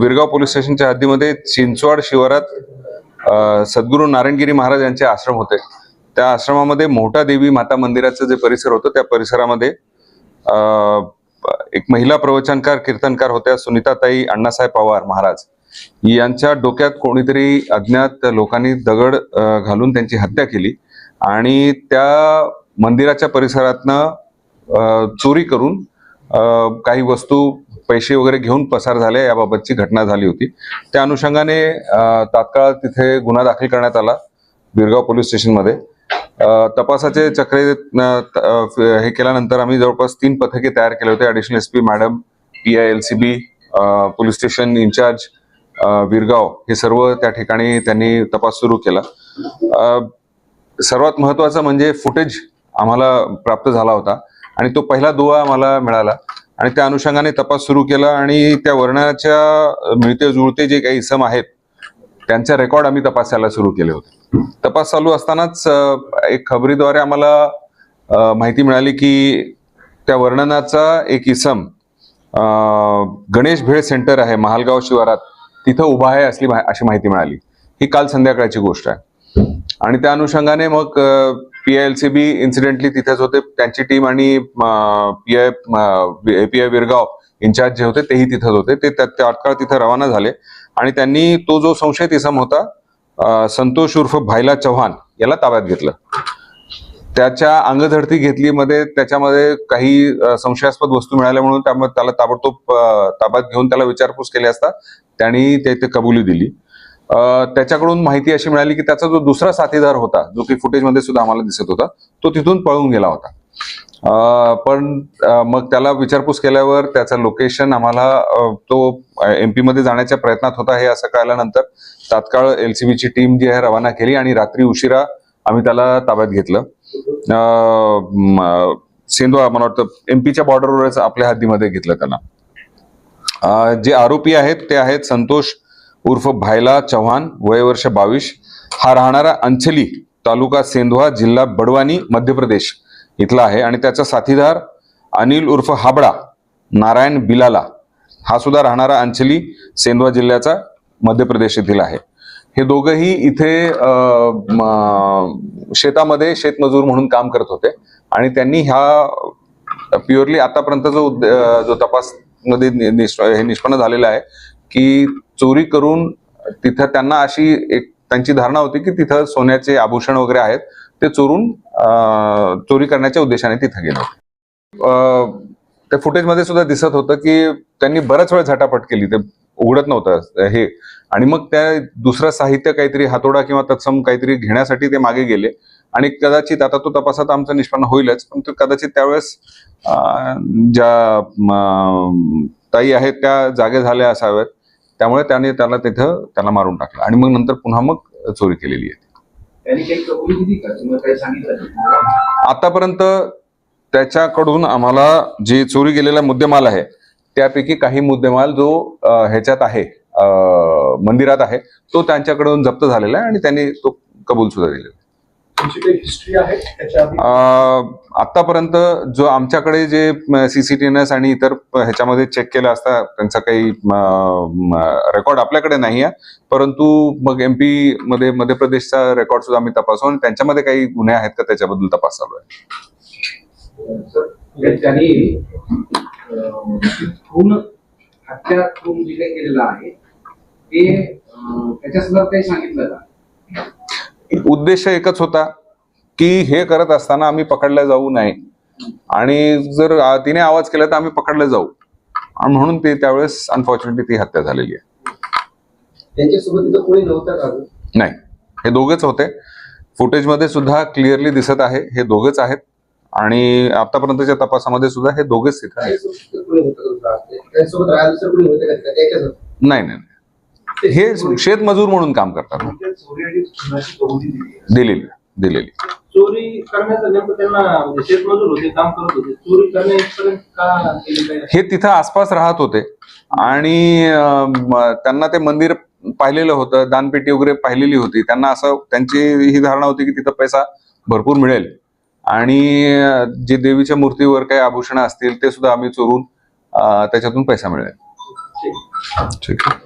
Virgaon police स्टेशनच्या हद्दीमध्ये चिंचवाड शिवारात सद्गुरू नारायणगिरी महाराज यांचे आश्रम होते. त्या आश्रमामध्ये मोठा देवी माता मंदिराचं जे परिसर होतं त्या परिसरामध्ये एक महिला प्रवचनकार कीर्तनकार होत्या सुनीताताई अण्णासाहेब पवार महाराज. यांच्या डोक्यात कोणीतरी अज्ञात लोकांनी दगड घालून त्यांची हत्या केली आणि त्या मंदिराच्या परिसरातनं चोरी करून काही वस्तू पैसे वगैरे घेऊन पसार झाले याबाबतची घटना झाली होती. त्या अनुषंगाने तात्काळ तिथे गुन्हा दाखल करण्यात आला बिरगाव पोलीस स्टेशनमध्ये. तपासाचे चक्रे हे केल्यानंतर आम्ही जवळपास तीन पथके तयार केले होते. Additional S P madam P I L C B police station incharge Virgaon हे सर्व त्या ठिकाणी त्यांनी तपास सुरू केला. सर्वात महत्वाचं म्हणजे फुटेज आम्हाला प्राप्त झाला होता आणि तो पहिला दुवा आम्हाला मिळाला. आणि त्या अनुषंगाने तपास सुरू केला आणि त्या वर्णाच्या मिळते जुळते जे काही इसम आहेत त्यांचा रेकॉर्ड आम्ही तपासायला सुरू केले होते. तपास चालू असतानाच एक खबरीद्वारे आम्हाला माहिती मिळाली की त्या वर्णनाचा एक इसम गणेश भेळ सेंटर आहे महालगाव शिवारात. तिथं उभा आहे असली अशी माहिती मिळाली. ही काल संध्याकाळची गोष्ट आहे. आणि त्या अनुषंगाने मग P L C B incidentally तिथेच होते. त्यांची टीम आणि P I P I Virgaon incharge जे होते तेही तिथेच होते. ते त्या- तात्काळ तिथे रवाना झाले. आणि त्यांनी तो जो संशयित इसम होता संतोष उर्फ भाईला चव्हाण याला ताब्यात घेतलं. त्याच्या अंगझडती घेतली मध्ये त्याच्यामध्ये काही संशयास्पद वस्तू मिळाल्या म्हणून त्यामुळे त्याला ताबडतोब ताब्यात घेऊन त्याला विचारपूस केली असता त्यांनी ते ते कबुली दिली. त्याच्याकडून माहिती अशी मिळाली की त्याचा जो दुसरा साथीदार होता जो की फुटेजमध्ये सुद्धा आम्हाला दिसत होता तो तिथून पळून गेला होता. पण मग त्याला विचारपूस केल्यावर त्याचं लोकेशन आम्हाला तो एमपी मध्ये जाण्याच्या प्रयत्नात होता हे असं कळल्यानंतर तात्काळ एलसीबीची टीम जी आहे रवाना केली आणि रात्री उशिरा आम्ही त्याला ताब्यात घेतलं. सेंदवा मला वाटतं एमपीच्या बॉर्डरवरच आपल्या हद्दीमध्ये घेतलं त्यांना जे आरोपी आहेत ते आहेत संतोष उर्फ भायला चव्हाण वय वर्ष बावीस. हा राहणारा अंचली तालुका सेंधवा जिल्हा बडवानी मध्य प्रदेश. इथला आहे आणि त्याचा साथीदार अनिल उर्फ हाबडा नारायण बिलाला. हा सुद्धा राहणारा अंचली सेंधवा जिल्ह्याचा मध्य प्रदेश येथील आहे. हे दोघंही इथे शेतामध्ये शेतमजूर म्हणून काम करत होते. आणि त्यांनी ह्या प्युअरली आतापर्यंत जो जो तपासमध्ये नि- निष्प- हे निष्पन्न झालेलं आहे की चोरी करून तिथं त्यांना अशी एक त्यांची धारणा होती की तिथं सोन्याचे आभूषण वगैरे आहेत ते चोरून चोरी करण्याच्या उद्देशाने तिथं गेले होते. त्या फुटेजमध्ये सुद्धा दिसत होतं की त्यांनी बराच वेळ झटापट केली ते उघडत नव्हतं हे. आणि मग त्या दुसरं साहित्य काहीतरी हातोडा किंवा तत्सम काहीतरी घेण्यासाठी ते मागे गेले. आणि कदाचित आता तो तपासात आमचं निष्पन्न होईलच पण तो कदाचित त्यावेळेस ज्या ताई आहेत त्या जागे झाल्या असाव्यात. त्यामुळे त्याने त्याला तिथं त्याला मारून टाकलं. आणि मग नंतर पुन्हा मग चोरी केलेली आहे आतापर्यंत त्याच्याकडून आम्हाला जे चोरी गेलेला मुद्देमाल आहे त्यापैकी काही मुद्देमाल जो ह्याच्यात आहे मंदिरात आहे तो त्यांच्याकडून जप्त झालेला आहे आणि त्यांनी तो कबूल सुद्धा दिलेला आतापर्यंत जो आमच्याकडे जे सीसीटीएनएस आणि इतर ह्याच्यामध्ये चेक केलं असता त्यांचा काही रेकॉर्ड आपल्याकडे नाही आहे. परंतु मग एमपी मध्ये मध्य प्रदेशचा रेकॉर्ड सुद्धा आम्ही तपासू आणि त्यांच्यामध्ये काही गुन्हे आहेत का त्याच्याबद्दल तपास चालू आहे सर म्हणजे त्यांनी अं, खून हत्या खून जे काही केलेलं आहे. ते अं, त्याच्या संदर्भात काही सांगितलं का? उद्देश एकच होता की हे करत असताना आम्ही पकडल्या जाऊ नये आणि जर तिने आवाज केला तर आम्ही पकडले जाऊ. आणि म्हणून ते त्यावेळेस अनफॉर्च्युनेटली ती हत्या झालेली आहे. नाही. हे दोघेच होते. फुटेजमध्ये सुद्धा क्लिअरली दिसत आहे. हे दोघेच आहेत. आणि आतापर्यंतच्या तपासामध्ये सुद्धा हे दोघेच तिथे नाही नाही. हे शेतमजूर म्हणून काम करतात. दिलेली दिलेली. चोरी म्हणजे हे तिथं आसपास राहत होते. आणि त्यांना ते मंदिर पाहिलेलं होतं दानपेटी वगैरे पाहिलेली होती. त्यांना असं त्यांची ही धारणा होती की तिथं पैसा भरपूर मिळेल. आणि जे देवीच्या मूर्तीवर काही आभूषणं असतील ते सुद्धा आम्ही चोरून त्याच्यातून पैसा मिळेल. ठीक आहे.